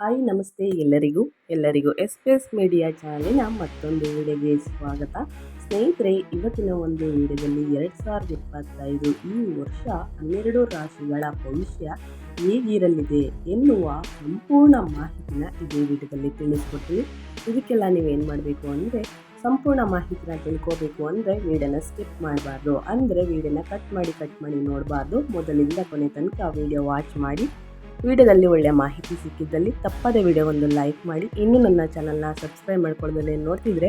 Hi, ನಮಸ್ತೆ ಎಲ್ಲರಿಗೂ. ಎಲ್ಲರಿಗೂ ಎಸ್ ಪಿ ಎಸ್ ಮೀಡಿಯಾ ಚಾನಲಿನ ಮತ್ತೊಂದು ವಿಡಿಯೋಗೆ ಸ್ವಾಗತ. ಸ್ನೇಹಿತರೆ, ಇವತ್ತಿನ ಒಂದು ವಿಡಿಯೋದಲ್ಲಿ ಎರಡು ಸಾವಿರದ ಇಪ್ಪತ್ತೈದು ಈ ವರ್ಷ ಹನ್ನೆರಡು ರಾಶಿಗಳ ಭವಿಷ್ಯ ಹೇಗಿರಲಿದೆ ಎನ್ನುವ ಸಂಪೂರ್ಣ ಮಾಹಿತಿನ ಇದೇ ವಿಡಿಯೋದಲ್ಲಿ ತಿಳಿಸ್ಕೊಡ್ತೀವಿ. ಇದಕ್ಕೆಲ್ಲ ನೀವೇನು ಮಾಡಬೇಕು ಅಂದರೆ, ಸಂಪೂರ್ಣ ಮಾಹಿತಿನ ತಿಳ್ಕೋಬೇಕು ಅಂದರೆ ವೀಡಿಯೋನ ಸ್ಕಿಪ್ ಮಾಡಬಾರ್ದು. ಅಂದರೆ ವೀಡಿಯೋನ ಕಟ್ ಮಾಡಿ ಕಟ್ ಮಾಡಿ ನೋಡಬಾರ್ದು. ಮೊದಲಿಂದ ಕೊನೆ ತನಕ ವೀಡಿಯೋ ವಾಚ್ ಮಾಡಿ ವಿಡಿಯೋದಲ್ಲಿ ಒಳ್ಳೆಯ ಮಾಹಿತಿ ಸಿಕ್ಕಿದ್ದಲ್ಲಿ ತಪ್ಪದೇ ವಿಡಿಯೋ ಒಂದು ಲೈಕ್ ಮಾಡಿ. ಇನ್ನೂ ನನ್ನ ಚಾನಲ್ನ ಸಬ್ಸ್ಕ್ರೈಬ್ ಮಾಡ್ಕೊಳ್ಳೋದಲ್ಲೇ ನೋಡ್ತಿದ್ರೆ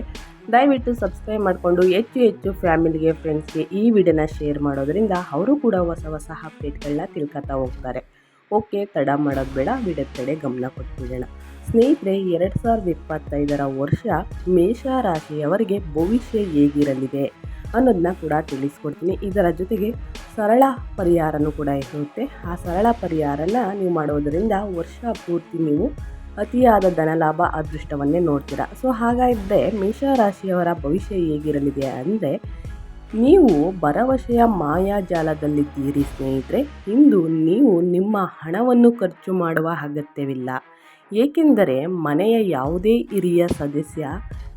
ದಯವಿಟ್ಟು ಸಬ್ಸ್ಕ್ರೈಬ್ ಮಾಡಿಕೊಂಡು ಹೆಚ್ಚು ಹೆಚ್ಚು ಫ್ಯಾಮಿಲಿಗೆ ಫ್ರೆಂಡ್ಸ್ಗೆ ಈ ವಿಡಿಯೋನ ಶೇರ್ ಮಾಡೋದ್ರಿಂದ ಅವರು ಕೂಡ ಹೊಸ ಹೊಸ ಅಪ್ಡೇಟ್ಗಳನ್ನ ತಿಳ್ಕೊತಾ ಹೋಗ್ತಾರೆ. ಓಕೆ ತಡ ಮಾಡೋದು ಬೇಡ ವಿಡಿಯೋ ಕಡೆ ಗಮನ ಕೊಟ್ಬಿಡೋಣ. ಸ್ನೇಹಿತರೆ, ಎರಡು ಸಾವಿರದ ಇಪ್ಪತ್ತೈದರ ವರ್ಷ ಮೇಷ ರಾಶಿಯವರಿಗೆ ಭವಿಷ್ಯ ಹೇಗಿರಲಿದೆ ಅನ್ನೋದನ್ನ ಕೂಡ ತಿಳಿಸ್ಕೊಡ್ತೀನಿ. ಇದರ ಜೊತೆಗೆ ಸರಳ ಪರಿಹಾರನೂ ಕೂಡ ಇರುತ್ತೆ. ಆ ಸರಳ ಪರಿಹಾರನ ನೀವು ಮಾಡೋದರಿಂದ ವರ್ಷ ಪೂರ್ತಿ ನೀವು ಅತಿಯಾದ ಧನಲಾಭ ಅದೃಷ್ಟವನ್ನೇ ನೋಡ್ತೀರಾ. ಸೊ ಹಾಗಾದರೆ ಮೇಷರಾಶಿಯವರ ಭವಿಷ್ಯ ಹೇಗಿರಲಿದೆ ಅಂದರೆ, ನೀವು ಭರವಸೆಯ ಮಾಯಾಜಾಲದಲ್ಲಿದ್ದೀರಿ ಸ್ನೇಹಿತರೆ. ಇಂದು ನೀವು ನಿಮ್ಮ ಹಣವನ್ನು ಖರ್ಚು ಮಾಡುವ ಅಗತ್ಯವಿಲ್ಲ. ಏಕೆಂದರೆ ಮನೆಯ ಯಾವುದೇ ಹಿರಿಯ ಸದಸ್ಯ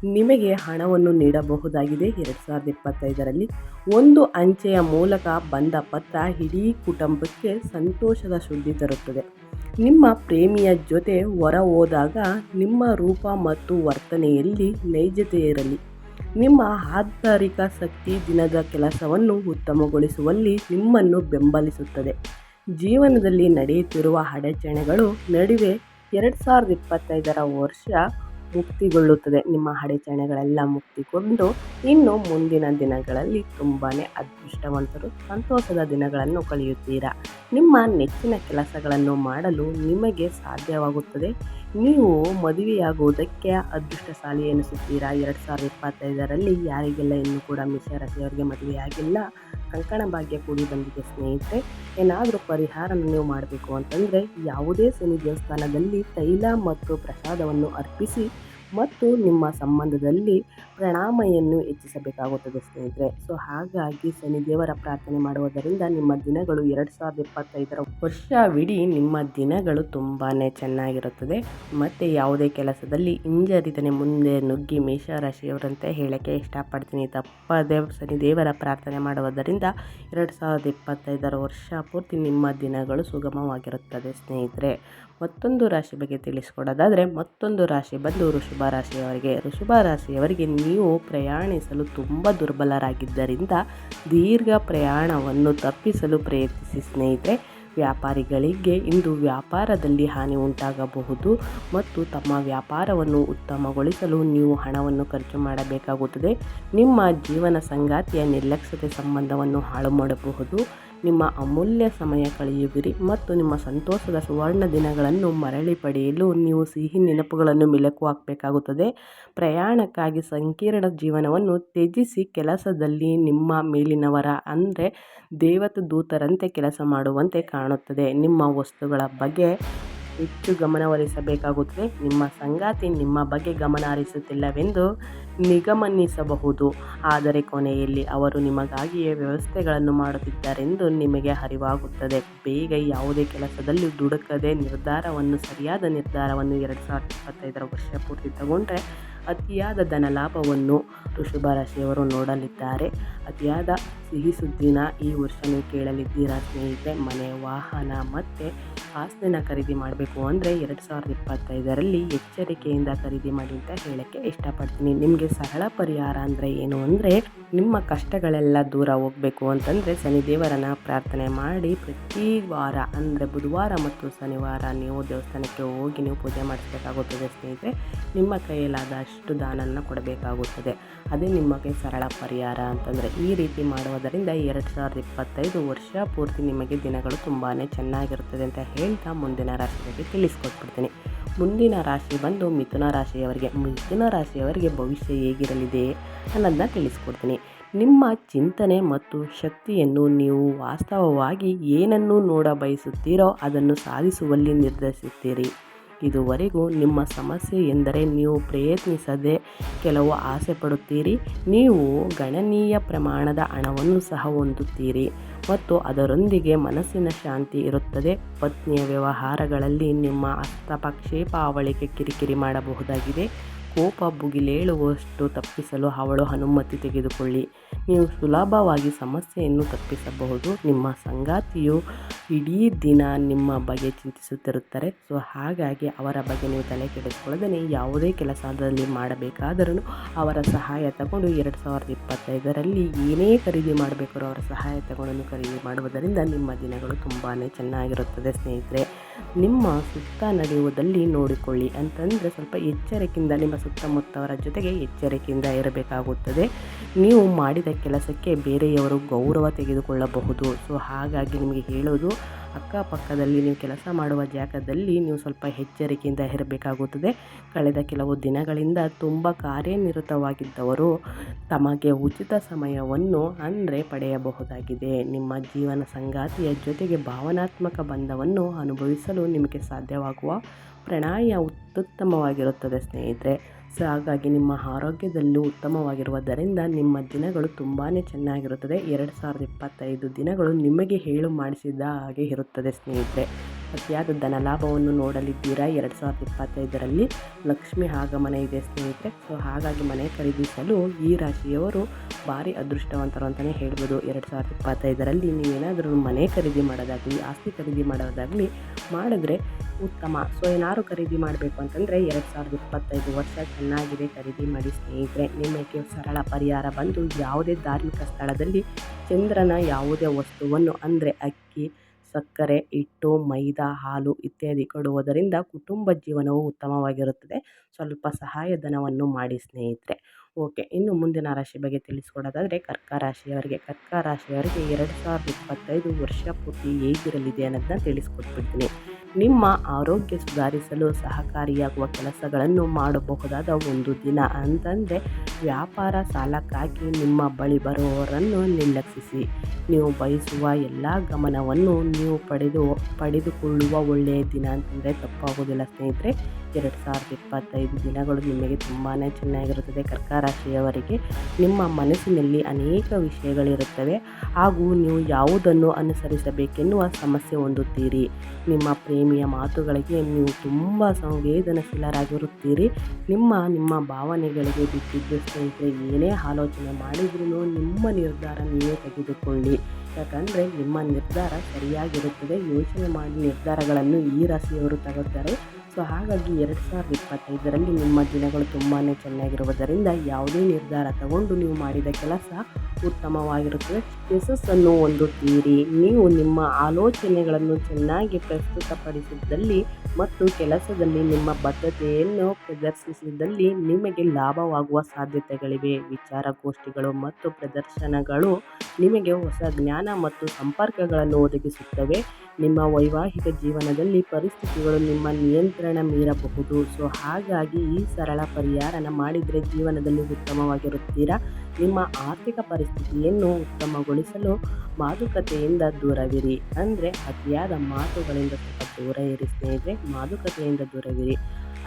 ನಿಮಗೆ ಹಣವನ್ನು ನೀಡಬಹುದಾಗಿದೆ. ಎರಡು ಸಾವಿರದ ಇಪ್ಪತ್ತೈದರಲ್ಲಿ ಒಂದು ಅಂಚೆಯ ಮೂಲಕ ಬಂದ ಪತ್ರ ಇಡೀ ಕುಟುಂಬಕ್ಕೆ ಸಂತೋಷದ ಸುದ್ದಿ ತರುತ್ತದೆ. ನಿಮ್ಮ ಪ್ರೇಮಿಯ ಜೊತೆ ಹೊರ ಹೋದಾಗ ನಿಮ್ಮ ರೂಪ ಮತ್ತು ವರ್ತನೆಯಲ್ಲಿ ನೈಜತೆ ಇರಲಿ. ನಿಮ್ಮ ಆಂತರಿಕ ಶಕ್ತಿ ದಿನದ ಕೆಲಸವನ್ನು ಉತ್ತಮಗೊಳಿಸುವಲ್ಲಿ ನಿಮ್ಮನ್ನು ಬೆಂಬಲಿಸುತ್ತದೆ. ಜೀವನದಲ್ಲಿ ನಡೆಯುತ್ತಿರುವ ಅಡಚಣೆಗಳು ನಡುವೆ ಎರಡು ಸಾವಿರದ ಇಪ್ಪತ್ತೈದರ ವರ್ಷ ಮುಕ್ತಿಗೊಳ್ಳುತ್ತದೆ. ನಿಮ್ಮ ಅಡಚಣೆಗಳೆಲ್ಲ ಮುಕ್ತಿಗೊಂಡು ಇನ್ನು ಮುಂದಿನ ದಿನಗಳಲ್ಲಿ ತುಂಬಾ ಅದೃಷ್ಟವಂತರು, ಸಂತೋಷದ ದಿನಗಳನ್ನು ಕಳೆಯುತ್ತೀರಾ? ನಿಮ್ಮ ನೆಚ್ಚಿನ ಕೆಲಸಗಳನ್ನು ಮಾಡಲು ನಿಮಗೆ ಸಾಧ್ಯವಾಗುತ್ತದೆ. ನೀವು ಮದುವೆಯಾಗುವುದಕ್ಕೆ ಅದೃಷ್ಟಶಾಲಿ ಎನಿಸುತ್ತೀರಾ? ಎರಡು ಸಾವಿರದ ಇಪ್ಪತ್ತೈದರಲ್ಲಿ ಯಾರಿಗೆಲ್ಲ ಇನ್ನೂ ಕೂಡ ಮಿಷರಾಶಿಯವರಿಗೆ ಮದುವೆಯಾಗಿಲ್ಲ. ಕಂಕಣ ಭಾಗ್ಯ ಕೂಡಿ ಬಂದಿದೆ ಸ್ನೇಹಿತರೆ. ಏನಾದರೂ ಪರಿಹಾರನ ನೀವು ಮಾಡಬೇಕು ಅಂತಂದರೆ ಯಾವುದೇ ಶನಿ ದೇವಸ್ಥಾನದಲ್ಲಿ ತೈಲ ಮತ್ತು ಪ್ರಸಾದವನ್ನು ಅರ್ಪಿಸಿ ಮತ್ತು ನಿಮ್ಮ ಸಂಬಂಧದಲ್ಲಿ ಪ್ರಣಾಮೆಯನ್ನು ಹೆಚ್ಚಿಸಬೇಕಾಗುತ್ತದೆ ಸ್ನೇಹಿತರೆ. ಸೊ, ಹಾಗಾಗಿ ದೇವರ ಪ್ರಾರ್ಥನೆ ಮಾಡುವುದರಿಂದ ನಿಮ್ಮ ದಿನಗಳು ಎರಡು ಸಾವಿರದ ಇಪ್ಪತ್ತೈದರ ವರ್ಷವಿಡೀ ನಿಮ್ಮ ದಿನಗಳು ತುಂಬಾ ಚೆನ್ನಾಗಿರುತ್ತದೆ. ಮತ್ತು ಯಾವುದೇ ಕೆಲಸದಲ್ಲಿ ಹಿಂಜರಿತನೆ ಮುಂದೆ ನುಗ್ಗಿ ಮೇಷರಾಶಿಯವರಂತೆ ಹೇಳಕ್ಕೆ ಇಷ್ಟಪಡ್ತೀನಿ. ತಪ್ಪದೇ ದೇವರ ಪ್ರಾರ್ಥನೆ ಮಾಡುವುದರಿಂದ ಎರಡು ಸಾವಿರದ ಇಪ್ಪತ್ತೈದರ ವರ್ಷ ಪೂರ್ತಿ ನಿಮ್ಮ ದಿನಗಳು ಸುಗಮವಾಗಿರುತ್ತದೆ ಸ್ನೇಹಿತರೆ. ಮತ್ತೊಂದು ರಾಶಿ ಬಗ್ಗೆ ತಿಳಿಸ್ಕೊಡೋದಾದರೆ ಮತ್ತೊಂದು ರಾಶಿ ಬಂದು ಋಷಭ ರಾಶಿಯವರಿಗೆ ವೃಷಭ ರಾಶಿಯವರಿಗೆ ನೀವು ಪ್ರಯಾಣಿಸಲು ತುಂಬ ದುರ್ಬಲರಾಗಿದ್ದರಿಂದ ದೀರ್ಘ ಪ್ರಯಾಣವನ್ನು ತಪ್ಪಿಸಲು ಪ್ರಯತ್ನಿಸಿ ಸ್ನೇಹಿತರೆ. ವ್ಯಾಪಾರಿಗಳಿಗೆ ಇಂದು ವ್ಯಾಪಾರದಲ್ಲಿ ಹಾನಿ ಉಂಟಾಗಬಹುದು ಮತ್ತು ತಮ್ಮ ವ್ಯಾಪಾರವನ್ನು ಉತ್ತಮಗೊಳಿಸಲು ನೀವು ಹಣವನ್ನು ಖರ್ಚು ಮಾಡಬೇಕಾಗುತ್ತದೆ. ನಿಮ್ಮ ಜೀವನ ಸಂಗಾತಿಯ ನಿರ್ಲಕ್ಷ್ಯತೆ ಸಂಬಂಧವನ್ನು ಹಾಳು ಮಾಡಬಹುದು. ನಿಮ್ಮ ಅಮೂಲ್ಯ ಸಮಯ ಕಳೆಯುವಿರಿ ಮತ್ತು ನಿಮ್ಮ ಸಂತೋಷದ ಸುವರ್ಣ ದಿನಗಳನ್ನು ಮರಳಿ ಪಡೆಯಲು ನೀವು ಸಿಹಿ ನೆನಪುಗಳನ್ನು ಮೆಲುಕು ಹಾಕಬೇಕಾಗುತ್ತದೆ. ಪ್ರಯಾಣಕ್ಕಾಗಿ ಸಂಕೀರ್ಣ ಜೀವನವನ್ನು ತ್ಯಜಿಸಿ ಕೆಲಸದಲ್ಲಿ ನಿಮ್ಮ ಮೇಲಿನವರ ಅಂದರೆ ದೇವತ ದೂತರಂತೆ ಕೆಲಸ ಮಾಡುವಂತೆ ಕಾಣುತ್ತದೆ. ನಿಮ್ಮ ವಸ್ತುಗಳ ಬಗ್ಗೆ ಹೆಚ್ಚು ಗಮನವಹಿಸಬೇಕಾಗುತ್ತದೆ ನಿಮ್ಮ ಸಂಗಾತಿ ನಿಮ್ಮ ಬಗ್ಗೆ ಗಮನ ಹರಿಸುತ್ತಿಲ್ಲವೆಂದು ನಿಗಮನಿಸಬಹುದು. ಆದರೆ ಕೊನೆಯಲ್ಲಿ ಅವರು ನಿಮಗಾಗಿಯೇ ವ್ಯವಸ್ಥೆಗಳನ್ನು ಮಾಡುತ್ತಿದ್ದಾರೆಂದು ನಿಮಗೆ ಅರಿವಾಗುತ್ತದೆ. ಬೇಗ ಯಾವುದೇ ಕೆಲಸದಲ್ಲಿ ದುಡುಕದೆ ನಿರ್ಧಾರವನ್ನು, ಸರಿಯಾದ ನಿರ್ಧಾರವನ್ನು ಎರಡು ಸಾವಿರದ ಇಪ್ಪತ್ತೈದರ ವರ್ಷ ಪೂರ್ತಿ ತಗೊಂಡ್ರೆ ಅತಿಯಾದ ಧನಲಾಭವನ್ನು ವೃಷಭ ರಾಶಿಯವರು ನೋಡಲಿದ್ದಾರೆ. ಅತಿಯಾದ ಸಿಹಿ ಸುದ್ದಿನ ಈ ವರ್ಷ ಕೇಳಲಿದ್ದೀರಾ ಸ್ನೇಹಿತರೆ? ಮನೆ, ವಾಹನ ಮತ್ತು ಆಸ್ತಿನ ಖರೀದಿ ಮಾಡಬೇಕು ಅಂದರೆ ಎರಡು ಸಾವಿರದ ಇಪ್ಪತ್ತೈದರಲ್ಲಿ ಎಚ್ಚರಿಕೆಯಿಂದ ಖರೀದಿ ಮಾಡಿ ಅಂತ ಹೇಳೋಕ್ಕೆ ಇಷ್ಟಪಡ್ತೀನಿ. ನಿಮಗೆ ಸರಳ ಪರಿಹಾರ ಅಂದರೆ ಏನು ಅಂದರೆ ನಿಮ್ಮ ಕಷ್ಟಗಳೆಲ್ಲ ದೂರ ಹೋಗಬೇಕು ಅಂತಂದರೆ ಶನಿದೇವರನ್ನ ಪ್ರಾರ್ಥನೆ ಮಾಡಿ ಪ್ರತಿ ವಾರ ಅಂದರೆ ಬುಧವಾರ ಮತ್ತು ಶನಿವಾರ ನೀವು ದೇವಸ್ಥಾನಕ್ಕೆ ಹೋಗಿ ನೀವು ಪೂಜೆ ಮಾಡಿಸ್ಬೇಕಾಗುತ್ತದೆ ಸ್ನೇಹಿತರೆ. ನಿಮ್ಮ ಕೈಯಲ್ಲಾದ ಅಷ್ಟು ದಾನನ್ನು ಕೊಡಬೇಕಾಗುತ್ತದೆ. ಅದೇ ನಿಮಗೆ ಸರಳ ಪರಿಹಾರ ಅಂತಂದರೆ ಈ ರೀತಿ ಮಾಡುವುದರಿಂದ ಎರಡು ಸಾವಿರದ ಇಪ್ಪತ್ತೈದು ವರ್ಷ ಪೂರ್ತಿ ನಿಮಗೆ ದಿನಗಳು ತುಂಬಾ ಚೆನ್ನಾಗಿರುತ್ತದೆ ಅಂತ ಹೇಳ್ತಾ ಮುಂದಿನ ರಾಶಿ ಬಗ್ಗೆ ತಿಳಿಸ್ಕೊಟ್ಬಿಡ್ತೀನಿ. ಮುಂದಿನ ರಾಶಿ ಬಂದು ಮಿಥುನ ರಾಶಿಯವರಿಗೆ ಮಿಥುನ ರಾಶಿಯವರಿಗೆ ಭವಿಷ್ಯ ಹೇಗಿರಲಿದೆ ಅನ್ನೋದನ್ನ ತಿಳಿಸ್ಕೊಡ್ತೀನಿ. ನಿಮ್ಮ ಚಿಂತನೆ ಮತ್ತು ಶಕ್ತಿಯನ್ನು ನೀವು ವಾಸ್ತವವಾಗಿ ಏನನ್ನು ನೋಡ ಬಯಸುತ್ತೀರೋ ಅದನ್ನು ಸಾಧಿಸುವಲ್ಲಿ ನಿರ್ಧರಿಸುತ್ತೀರಿ. ಇದುವರೆಗೂ ನಿಮ್ಮ ಸಮಸ್ಯೆ ಎಂದರೆ ನೀವು ಪ್ರಯತ್ನಿಸದೆ ಕೆಲವು ಆಸೆ ಪಡುತ್ತೀರಿ. ನೀವು ಗಣನೀಯ ಪ್ರಮಾಣದ ಹಣವನ್ನು ಸಹ ಹೊಂದುತ್ತೀರಿ ಮತ್ತು ಅದರೊಂದಿಗೆ ಮನಸ್ಸಿನ ಶಾಂತಿ ಇರುತ್ತದೆ. ಪತ್ನಿಯ ವ್ಯವಹಾರಗಳಲ್ಲಿ ನಿಮ್ಮ ಹಸ್ತಪಕ್ಷೇಪ ಅವಳಿಗೆ ಕಿರಿಕಿರಿ ಮಾಡಬಹುದಾಗಿದೆ. ಕೋಪ ಭುಗಿಲೇಳುವಷ್ಟು ತಪ್ಪಿಸಲು ಅವಳು ಅನುಮತಿ ತೆಗೆದುಕೊಳ್ಳಿ. ನೀವು ಸುಲಭವಾಗಿ ಸಮಸ್ಯೆಯನ್ನು ತಪ್ಪಿಸಬಹುದು. ನಿಮ್ಮ ಸಂಗಾತಿಯು ಇಡೀ ದಿನ ನಿಮ್ಮ ಬಗ್ಗೆ ಚಿಂತಿಸುತ್ತಿರುತ್ತಾರೆ. ಸೊ, ಹಾಗಾಗಿ ಅವರ ಬಗ್ಗೆ ನೀವು ತಲೆ ಕೆಡಿಸ್ಕೊಳ್ಳದೇ ಯಾವುದೇ ಕೆಲಸದಲ್ಲಿ ಮಾಡಬೇಕಾದರೂ ಅವರ ಸಹಾಯ ತಗೊಂಡು ಎರಡು ಸಾವಿರದ ಇಪ್ಪತ್ತೈದರಲ್ಲಿ ಏನೇ ಖರೀದಿ ಮಾಡಬೇಕಾದ್ರೂ ಅವರ ಸಹಾಯ ತಗೊಂಡು ಖರೀದಿ ಮಾಡುವುದರಿಂದ ನಿಮ್ಮ ದಿನಗಳು ತುಂಬಾ ಚೆನ್ನಾಗಿರುತ್ತದೆ ಸ್ನೇಹಿತರೆ. ನಿಮ್ಮ ಸುತ್ತ ನಡೆಯುವುದಲ್ಲಿ ನೋಡಿಕೊಳ್ಳಿ. ಅಂತಂದರೆ ಸ್ವಲ್ಪ ಎಚ್ಚರಿಕೆಯಿಂದ, ನಿಮ್ಮ ಸುತ್ತಮುತ್ತವರ ಜೊತೆಗೆ ಎಚ್ಚರಿಕೆಯಿಂದ ಇರಬೇಕಾಗುತ್ತದೆ. ನೀವು ಮಾಡಿದ ಕೆಲಸಕ್ಕೆ ಬೇರೆಯವರು ಗೌರವ ತೆಗೆದುಕೊಳ್ಳಬಹುದು. ಸೊ ಹಾಗಾಗಿ ನಿಮಗೆ ಹೇಳೋದು ಅಕ್ಕಪಕ್ಕದಲ್ಲಿ ನೀವು ಕೆಲಸ ಮಾಡುವ ಜಾಗದಲ್ಲಿ ನೀವು ಸ್ವಲ್ಪ ಎಚ್ಚರಿಕೆಯಿಂದ ಇರಬೇಕಾಗುತ್ತದೆ. ಕಳೆದ ಕೆಲವು ದಿನಗಳಿಂದ ತುಂಬ ಕಾರ್ಯನಿರತವಾಗಿದ್ದವರು ತಮಗೆ ಉಚಿತ ಸಮಯವನ್ನು ಅಂದರೆ ಪಡೆಯಬಹುದಾಗಿದೆ. ನಿಮ್ಮ ಜೀವನ ಸಂಗಾತಿಯ ಜೊತೆಗೆ ಭಾವನಾತ್ಮಕ ಬಂಧವನ್ನು ಅನುಭವಿಸಲು ನಿಮಗೆ ಸಾಧ್ಯವಾಗುವ ಪ್ರಣಯ ಅತ್ಯುತ್ತಮವಾಗಿರುತ್ತದೆ ಸ್ನೇಹಿತರೆ. ಸೊ ಹಾಗಾಗಿ ನಿಮ್ಮ ಆರೋಗ್ಯದಲ್ಲೂ ಉತ್ತಮವಾಗಿರುವುದರಿಂದ ನಿಮ್ಮ ದಿನಗಳು ತುಂಬಾ ಚೆನ್ನಾಗಿರುತ್ತದೆ. ಎರಡು ಸಾವಿರದ ಇಪ್ಪತ್ತೈದು ದಿನಗಳು ನಿಮಗೆ ಹೇಳು ಮಾಡಿಸಿದ ಹಾಗೆ ಇರುತ್ತದೆ ಸ್ನೇಹಿತರೆ. ಅತಿಯಾದ ಧನ ಲಾಭವನ್ನು ನೋಡಲಿದ್ದೀರಾ? ಎರಡು ಸಾವಿರದ ಇಪ್ಪತ್ತೈದರಲ್ಲಿ ಲಕ್ಷ್ಮಿ ಆಗಮನ ಇದೆ ಸ್ನೇಹಿತರೆ. ಸೊ ಹಾಗಾಗಿ ಮನೆ ಖರೀದಿಸಲು ಈ ರಾಶಿಯವರು ಭಾರಿ ಅದೃಷ್ಟವಂತರು ಅಂತಲೇ ಹೇಳ್ಬೋದು. ಎರಡು ಸಾವಿರದ ಇಪ್ಪತ್ತೈದರಲ್ಲಿ ನೀವೇನಾದರೂ ಮನೆ ಖರೀದಿ ಮಾಡೋದಾಗಲಿ, ಆಸ್ತಿ ಖರೀದಿ ಮಾಡೋದಾಗಲಿ ಮಾಡಿದ್ರೆ ಉತ್ತಮ. ಸೊ ಏನಾದ್ರು ಖರೀದಿ ಮಾಡಬೇಕು ಅಂತಂದರೆ ಎರಡು ಸಾವಿರದ ಇಪ್ಪತ್ತೈದು ವರ್ಷ ಚೆನ್ನಾಗಿದೆ ಖರೀದಿ ಮಾಡಿ ಸ್ನೇಹಿತರೆ. ನಿಮಗೆ ಸರಳ ಪರಿಹಾರ ಬಂದು ಯಾವುದೇ ಧಾರ್ಮಿಕ ಸ್ಥಳದಲ್ಲಿ ಚಂದ್ರನ ಯಾವುದೇ ವಸ್ತುವನ್ನು ಅಂದರೆ ಅಕ್ಕಿ ಸಕ್ಕರೆ, ಹಿಟ್ಟು, ಮೈದಾ, ಹಾಲು ಇತ್ಯಾದಿ ಕೊಡುವುದರಿಂದ ಕುಟುಂಬ ಜೀವನವು ಉತ್ತಮವಾಗಿರುತ್ತದೆ. ಸ್ವಲ್ಪ ಸಹಾಯಧನವನ್ನು ಮಾಡಿ ಸ್ನೇಹಿತರೆ. ಓಕೆ, ಇನ್ನು ಮುಂದಿನ ರಾಶಿ ಬಗ್ಗೆ ತಿಳಿಸ್ಕೊಡೋದಾದರೆ ಕರ್ಕ ರಾಶಿಯವರಿಗೆ. ಕರ್ಕ ರಾಶಿಯವರಿಗೆ ಎರಡು ಸಾವಿರದ ಇಪ್ಪತ್ತೈದು ವರ್ಷ ಪೂರ್ತಿ ಹೇಗಿರಲಿದೆ ಅನ್ನೋದನ್ನ ತಿಳಿಸ್ಕೊಟ್ಬಿಡ್ತೀನಿ. ನಿಮ್ಮ ಆರೋಗ್ಯ ಸುಧಾರಿಸಲು ಸಹಕಾರಿಯಾಗುವ ಕೆಲಸಗಳನ್ನು ಮಾಡಬಹುದಾದ ಒಂದು ದಿನ ಅಂತಂದರೆ ವ್ಯಾಪಾರ ಸಾಲಕ್ಕಾಗಿ ನಿಮ್ಮ ಬಳಿ ಬರುವವರನ್ನು ನಿರ್ಲಕ್ಷಿಸಿ. ನೀವು ಬಯಸುವ ಎಲ್ಲ ಗಮನವನ್ನು ನೀವು ಪಡೆದು, ಪಡೆದುಕೊಳ್ಳುವ ಒಳ್ಳೆಯ ದಿನ ಅಂತಂದರೆ ತಪ್ಪಾಗೋದಿಲ್ಲ ಸ್ನೇಹಿತರೆ. ಎರಡು ಸಾವಿರದ ಇಪ್ಪತ್ತೈದು ದಿನಗಳು ನಿಮಗೆ ತುಂಬಾ ಚೆನ್ನಾಗಿರುತ್ತದೆ. ಕರ್ಕ ರಾಶಿಯವರಿಗೆ ನಿಮ್ಮ ಮನಸ್ಸಿನಲ್ಲಿ ಅನೇಕ ವಿಷಯಗಳಿರುತ್ತವೆ. ಹಾಗೂ ನೀವು ಯಾವುದನ್ನು ಅನುಸರಿಸಬೇಕೆನ್ನುವ ಸಮಸ್ಯೆ ಹೊಂದುತ್ತೀರಿ. ನಿಮ್ಮ ಪ್ರೇಮಿಯ ಮಾತುಗಳಿಗೆ ನೀವು ತುಂಬ ಸಂವೇದನಶೀಲರಾಗಿರುತ್ತೀರಿ. ನಿಮ್ಮ ನಿಮ್ಮ ಭಾವನೆಗಳಿಗೆ ಬಿಟ್ಟಿದ್ದು ಸ್ನೇಹಿತರೆ, ಏನೇ ಆಲೋಚನೆ ಮಾಡಿದ್ರೂ ನಿಮ್ಮ ನಿರ್ಧಾರ ನೀವೇ ತೆಗೆದುಕೊಳ್ಳಿ. ಯಾಕಂದರೆ ನಿಮ್ಮ ನಿರ್ಧಾರ ಸರಿಯಾಗಿರುತ್ತದೆ. ಯೋಚನೆ ಮಾಡಿ ನಿರ್ಧಾರಗಳನ್ನು ಈ ರಾಶಿಯವರು ತಗೋತಾರೆ ಸೊ ಹಾಗಾಗಿ ಎರಡು ಸಾವಿರದ ಇಪ್ಪತ್ತೈದರಲ್ಲಿ ನಿಮ್ಮ ದಿನಗಳು ತುಂಬಾ ಚೆನ್ನಾಗಿರುವುದರಿಂದ ಯಾವುದೇ ನಿರ್ಧಾರ ತಗೊಂಡು ನೀವು ಮಾಡಿದ ಕೆಲಸ ಉತ್ತಮವಾಗಿರುತ್ತದೆ. ಯಶಸ್ಸನ್ನು ಹೊಂದುತ್ತೀರಿ. ನೀವು ನಿಮ್ಮ ಆಲೋಚನೆಗಳನ್ನು ಚೆನ್ನಾಗಿ ಪ್ರಸ್ತುತಪಡಿಸಿದ್ದಲ್ಲಿ ಮತ್ತು ಕೆಲಸದಲ್ಲಿ ನಿಮ್ಮ ಬದ್ಧತೆಯನ್ನು ಪ್ರದರ್ಶಿಸಿದಲ್ಲಿ ನಿಮಗೆ ಲಾಭವಾಗುವ ಸಾಧ್ಯತೆಗಳಿವೆ. ವಿಚಾರಗೋಷ್ಠಿಗಳು ಮತ್ತು ಪ್ರದರ್ಶನಗಳು ನಿಮಗೆ ಹೊಸ ಜ್ಞಾನ ಮತ್ತು ಸಂಪರ್ಕಗಳನ್ನು ಒದಗಿಸುತ್ತವೆ. ನಿಮ್ಮ ವೈವಾಹಿಕ ಜೀವನದಲ್ಲಿ ಪರಿಸ್ಥಿತಿಗಳು ನಿಮ್ಮ ನಿಯಂತ್ರಣ ಮೀರಬಹುದು. ಸೊ, ಹಾಗಾಗಿ ಈ ಸರಳ ಪರಿಹಾರನ ಮಾಡಿದರೆ ಜೀವನದಲ್ಲಿ ಉತ್ತಮವಾಗಿರುತ್ತೀರಾ? ನಿಮ್ಮ ಆರ್ಥಿಕ ಪರಿಸ್ಥಿತಿಯನ್ನು ಉತ್ತಮಗೊಳಿಸಲು ಮಾತುಕತೆಯಿಂದ ದೂರವಿರಿ. ಅಂದರೆ ಅತಿಯಾದ ಮಾತುಗಳಿಂದ ಸ್ವಲ್ಪ ದೂರ ಇರಿ ಸ್ನೇಹಿತರೆ, ಮಾತುಕತೆಯಿಂದ ದೂರವಿರಿ.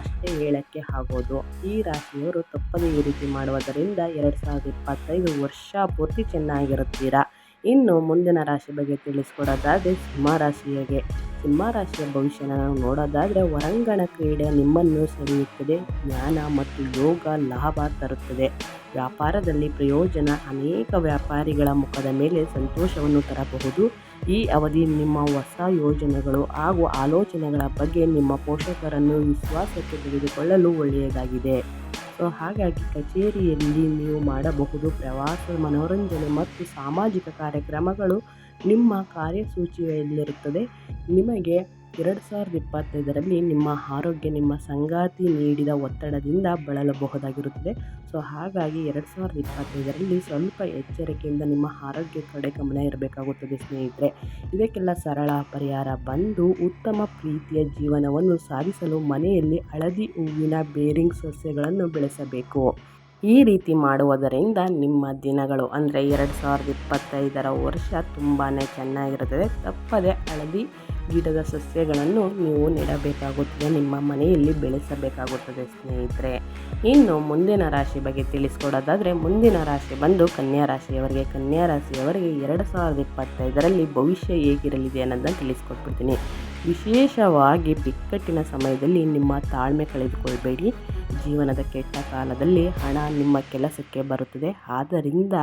ಅಷ್ಟೇ ಹೇಳಕ್ಕೆ ಆಗೋದು. ಈ ರಾಶಿಯವರು ತಪ್ಪದೇ ಈ ರೀತಿ ಮಾಡುವುದರಿಂದ ಎರಡು ಸಾವಿರದ ಇಪ್ಪತ್ತೈದು ವರ್ಷ ಪೂರ್ತಿ ಚೆನ್ನಾಗಿರುತ್ತೀರಾ? ಇನ್ನು ಮುಂದಿನ ರಾಶಿ ಬಗ್ಗೆ ತಿಳಿಸ್ಕೊಡೋದಾದರೆ ಸಿಂಹ ರಾಶಿಯ ಭವಿಷ್ಯನ ನಾವು ನೋಡೋದಾದರೆ ಹೊರಾಂಗಣ ಕ್ರೀಡೆ ನಿಮ್ಮನ್ನು ಸೆಳೆಯುತ್ತದೆ. ಜ್ಞಾನ ಮತ್ತು ಯೋಗ ಲಾಭ ತರುತ್ತದೆ. ವ್ಯಾಪಾರದಲ್ಲಿ ಪ್ರಯೋಜನ ಅನೇಕ ವ್ಯಾಪಾರಿಗಳ ಮುಖದ ಮೇಲೆ ಸಂತೋಷವನ್ನು ತರಬಹುದು. ಈ ಅವಧಿ ನಿಮ್ಮ ಹೊಸ ಯೋಜನೆಗಳು ಹಾಗೂ ಆಲೋಚನೆಗಳ ಬಗ್ಗೆ ನಿಮ್ಮ ಪೋಷಕರನ್ನು ವಿಶ್ವಾಸಕ್ಕೆ ತೆಗೆದುಕೊಳ್ಳಲು ಒಳ್ಳೆಯದಾಗಿದೆ. ಸೊ, ಹಾಗಾಗಿ ಕಚೇರಿಯಲ್ಲಿ ನೀವು ಮಾಡಬಹುದು ಪ್ರವಾಸ, ಮನೋರಂಜನೆ ಮತ್ತು ಸಾಮಾಜಿಕ ಕಾರ್ಯಕ್ರಮಗಳು ನಿಮ್ಮ ಕಾರ್ಯಸೂಚಿಯಲ್ಲಿರುತ್ತದೆ. ನಿಮಗೆ ಎರಡು ಸಾವಿರದ ಇಪ್ಪತ್ತೈದರಲ್ಲಿ ನಿಮ್ಮ ಆರೋಗ್ಯ, ನಿಮ್ಮ ಸಂಗಾತಿ ನೀಡಿದ ಒತ್ತಡದಿಂದ ಬಳಲಬಹುದಾಗಿರುತ್ತದೆ. ಸೊ, ಹಾಗಾಗಿ ಎರಡು ಸಾವಿರದ ಇಪ್ಪತ್ತೈದರಲ್ಲಿ ಸ್ವಲ್ಪ ಎಚ್ಚರಿಕೆಯಿಂದ ನಿಮ್ಮ ಆರೋಗ್ಯ ಕಡೆ ಗಮನ ಇರಬೇಕಾಗುತ್ತದೆ, ಸ್ನೇಹಿತರೆ. ಇದಕ್ಕೆಲ್ಲ ಸರಳ ಪರಿಹಾರ ಬಂದು ಉತ್ತಮ ಪ್ರೀತಿಯ ಜೀವನವನ್ನು ಸಾಧಿಸಲು ಮನೆಯಲ್ಲಿ ಹಳದಿ ಹೂವಿನ ಬೇರಿಂಗ್ ಸಸ್ಯಗಳನ್ನು ಬೆಳೆಸಬೇಕು. ಈ ರೀತಿ ಮಾಡುವುದರಿಂದ ನಿಮ್ಮ ದಿನಗಳು ಅಂದರೆ ಎರಡು ಸಾವಿರದ ಇಪ್ಪತ್ತೈದರ ವರ್ಷ ತುಂಬಾ ಚೆನ್ನಾಗಿರುತ್ತದೆ. ತಪ್ಪದೆ ಹಳದಿ ಗಿಡದ ಸಸ್ಯಗಳನ್ನು ನೀವು ನೆಡಬೇಕಾಗುತ್ತದೆ, ನಿಮ್ಮ ಮನೆಯಲ್ಲಿ ಬೆಳೆಸಬೇಕಾಗುತ್ತದೆ ಸ್ನೇಹಿತರೆ. ಇನ್ನು ಮುಂದಿನ ರಾಶಿ ಬಗ್ಗೆ ತಿಳಿಸ್ಕೊಡೋದಾದರೆ, ಮುಂದಿನ ರಾಶಿ ಬಂದು ಕನ್ಯಾ ರಾಶಿಯವರಿಗೆ ಕನ್ಯಾ ರಾಶಿಯವರಿಗೆ ಎರಡು ಸಾವಿರದ ಇಪ್ಪತ್ತೈದರಲ್ಲಿ ಭವಿಷ್ಯ ಹೇಗಿರಲಿದೆ ಅನ್ನೋದನ್ನು ತಿಳಿಸ್ಕೊಟ್ಬಿಡ್ತೀನಿ. ವಿಶೇಷವಾಗಿ ಬಿಕ್ಕಟ್ಟಿನ ಸಮಯದಲ್ಲಿ ನಿಮ್ಮ ತಾಳ್ಮೆ ಕಳೆದುಕೊಳ್ಬೇಡಿ. ಜೀವನದ ಕೆಟ್ಟ ಕಾಲದಲ್ಲಿ ಹಣ ನಿಮ್ಮ ಕೆಲಸಕ್ಕೆ ಬರುತ್ತದೆ. ಆದ್ದರಿಂದ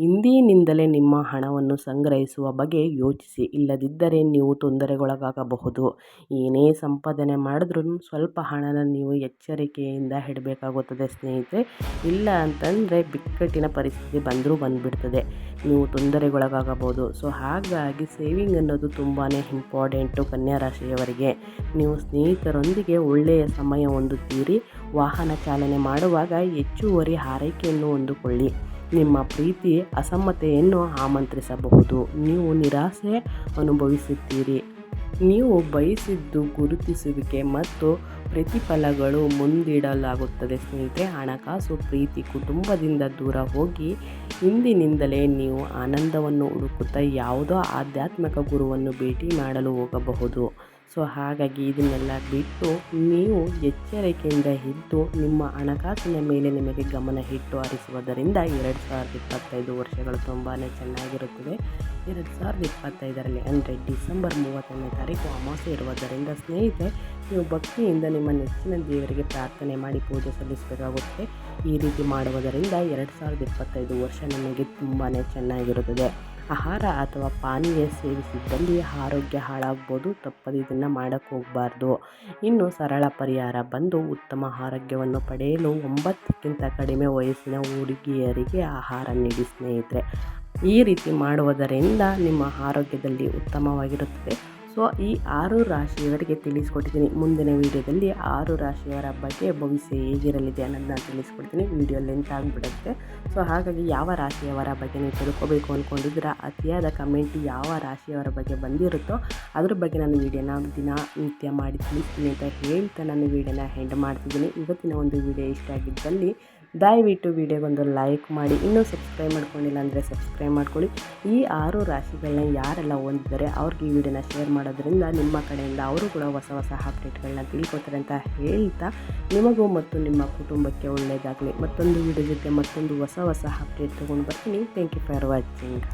ಇಂದಿನಿಂದಲೇ ನಿಮ್ಮ ಹಣವನ್ನು ಸಂಗ್ರಹಿಸುವ ಬಗ್ಗೆ ಯೋಚಿಸಿ. ಇಲ್ಲದಿದ್ದರೆ ನೀವು ತೊಂದರೆಗೊಳಗಾಗಬಹುದು. ಏನೇ ಸಂಪಾದನೆ ಮಾಡಿದ್ರೂ ಸ್ವಲ್ಪ ಹಣನ ನೀವು ಎಚ್ಚರಿಕೆಯಿಂದ ಇಡಬೇಕಾಗುತ್ತದೆ ಸ್ನೇಹಿತರೆ. ಇಲ್ಲ ಅಂತಂದರೆ ಬಿಕ್ಕಟ್ಟಿನ ಪರಿಸ್ಥಿತಿ ಬಂದರೂ ಬಂದುಬಿಡ್ತದೆ. ನೀವು ತೊಂದರೆಗೊಳಗಾಗಬಹುದು. ಸೊ, ಹಾಗಾಗಿ ಸೇವಿಂಗ್ ಅನ್ನೋದು ತುಂಬಾ ಇಂಪಾರ್ಟೆಂಟು. ಕನ್ಯಾ ರಾಶಿಯವರಿಗೆ ನೀವು ಸ್ನೇಹಿತರೊಂದಿಗೆ ಒಳ್ಳೆಯ ಸಮಯ ಹೊಂದುತ್ತೀರಿ. ವಾಹನ ಚಾಲನೆ ಮಾಡುವಾಗ ಹೆಚ್ಚುವರಿ ಹಾರೈಕೆಯನ್ನು ಹೊಂದಿಕೊಳ್ಳಿ. ನಿಮ್ಮ ಪ್ರೀತಿ, ಅಸಮ್ಮತೆಯನ್ನು ಆಮಂತ್ರಿಸಬಹುದು. ನೀವು ನಿರಾಸೆ ಅನುಭವಿಸುತ್ತೀರಿ. ನೀವು ಬಯಸಿದ್ದು ಗುರುತಿಸುವಿಕೆ ಮತ್ತು ಪ್ರತಿಫಲಗಳು ಮುಂದಿಡಲಾಗುತ್ತದೆ ಸ್ನೇಹಿತರೆ. ಹಣಕಾಸು, ಪ್ರೀತಿ, ಕುಟುಂಬದಿಂದ ದೂರ ಹೋಗಿ ಇಂದಿನಿಂದಲೇ ನೀವು ಆನಂದವನ್ನು ಹುಡುಕುತ್ತಾ ಯಾವುದೋ ಆಧ್ಯಾತ್ಮಿಕ ಗುರುವನ್ನು ಭೇಟಿ ಮಾಡಲು ಹೋಗಬಹುದು. ಸೊ, ಹಾಗಾಗಿ ಇದನ್ನೆಲ್ಲ ಬಿಟ್ಟು ನೀವು ಎಚ್ಚರಿಕೆಯಿಂದ ಇದ್ದು ನಿಮ್ಮ ಹಣಕಾಸಿನ ಮೇಲೆ ನಿಮಗೆ ಗಮನ ಇಟ್ಟು ಹರಿಸುವುದರಿಂದ ಎರಡು ಸಾವಿರದ ಇಪ್ಪತ್ತೈದು ವರ್ಷಗಳು ತುಂಬಾ ಚೆನ್ನಾಗಿರುತ್ತದೆ ಎರಡು ಸಾವಿರದ ಇಪ್ಪತ್ತೈದರಲ್ಲಿ ಅಂದರೆ ಡಿಸೆಂಬರ್ ಮೂವತ್ತನೇ ತಾರೀಕು ಅಮಾವಾಸ್ಯೆ ಇರುವುದರಿಂದ ಸ್ನೇಹಿತರೆ ನೀವು ಭಕ್ತಿಯಿಂದ ನಿಮ್ಮ ನೆಚ್ಚಿನ ದೇವರಿಗೆ ಪ್ರಾರ್ಥನೆ ಮಾಡಿ ಪೂಜೆ ಸಲ್ಲಿಸಬೇಕಾಗುತ್ತೆ. ಈ ರೀತಿ ಮಾಡುವುದರಿಂದ ಎರಡು ಸಾವಿರದ ಇಪ್ಪತ್ತೈದು ವರ್ಷ ನಮಗೆ ತುಂಬಾ ಚೆನ್ನಾಗಿರುತ್ತದೆ. ಆಹಾರ ಅಥವಾ ಪಾನೀಯ ಸೇವಿಸಿದ್ದಲ್ಲಿ ಆರೋಗ್ಯ ಹಾಳಾಗ್ಬೋದು, ತಪ್ಪದೆ ಇದನ್ನು ಮಾಡೋಕ್ಕೆ ಹೋಗಬಾರ್ದು. ಇನ್ನು ಸರಳ ಪರಿಹಾರ ಬಂದು ಉತ್ತಮ ಆರೋಗ್ಯವನ್ನು ಪಡೆಯಲು ಒಂಬತ್ತಕ್ಕಿಂತ ಕಡಿಮೆ ವಯಸ್ಸಿನ ಹುಡುಗಿಯರಿಗೆ ಆಹಾರ ನೀಡಿ ಸ್ನೇಹಿತರೆ. ಈ ರೀತಿ ಮಾಡುವುದರಿಂದ ನಿಮ್ಮ ಆರೋಗ್ಯದಲ್ಲಿ ಉತ್ತಮವಾಗಿರುತ್ತದೆ. ಸೊ, ಈ ಆರು ರಾಶಿಯವರಿಗೆ ತಿಳಿಸ್ಕೊಟ್ಟಿದ್ದೀನಿ. ಮುಂದಿನ ವಿಡಿಯೋದಲ್ಲಿ ಆರು ರಾಶಿಯವರ ಬಗ್ಗೆ ಭವಿಷ್ಯ ಹೇಗಿರಲಿದೆ ಅನ್ನೋದನ್ನ ತಿಳಿಸ್ಕೊಡ್ತೀನಿ. ವಿಡಿಯೋ ಲೆಂತ್ ಆಗಿಬಿಡುತ್ತೆ. ಸೊ, ಹಾಗಾಗಿ ಯಾವ ರಾಶಿಯವರ ಬಗ್ಗೆ ನೀವು ತಿಳ್ಕೊಬೇಕು ಅಂದ್ಕೊಂಡಿದ್ರೆ ಅತಿಯಾದ ಕಮೆಂಟ್ ಯಾವ ರಾಶಿಯವರ ಬಗ್ಗೆ ಬಂದಿರುತ್ತೋ, ಅದ್ರ ಬಗ್ಗೆ ನಾನು ವೀಡಿಯೋನ ದಿನ ನಿತ್ಯ ಮಾಡಿ ತಿಳಿಸ್ತೀನಿ ಅಂತ ಹೇಳ್ತಾ ನಾನು ವೀಡಿಯೋನ ಹೆಂಡ್ ಮಾಡ್ತಿದ್ದೀನಿ. ಇವತ್ತಿನ ಒಂದು ವಿಡಿಯೋ ಇಷ್ಟ ಆಗಿದ್ದಲ್ಲಿ ದಯವಿಟ್ಟು ವಿಡಿಯೋಗೊಂದು ಲೈಕ್ ಮಾಡಿ, ಇನ್ನೂ ಸಬ್ಸ್ಕ್ರೈಬ್ ಮಾಡ್ಕೊಂಡಿಲ್ಲ ಅಂದರೆ ಸಬ್ಸ್ಕ್ರೈಬ್ ಮಾಡ್ಕೊಳ್ಳಿ. ಈ ಆರು ರಾಶಿಗಳನ್ನ ಯಾರೆಲ್ಲ ಹೊಂದಿದ್ದಾರೆ ಅವ್ರಿಗೆ ಈ ವಿಡಿಯೋನ ಶೇರ್ ಮಾಡೋದ್ರಿಂದ ನಿಮ್ಮ ಕಡೆಯಿಂದ ಅವರು ಕೂಡ ಹೊಸ ಹೊಸ ಅಪ್ಡೇಟ್ಗಳನ್ನ ತಿಳ್ಕೊತಾರೆ ಅಂತ ಹೇಳ್ತಾ ನಿಮಗೂ ಮತ್ತು ನಿಮ್ಮ ಕುಟುಂಬಕ್ಕೆ ಒಳ್ಳೆಯದಾಗಲಿ ಮತ್ತೊಂದು ವಿಡಿಯೋ ಜೊತೆ ಮತ್ತೊಂದು ಹೊಸ ಹೊಸ ಅಪ್ಡೇಟ್ ತೊಗೊಂಡು ಬರ್ತೀನಿ. Thank you for watching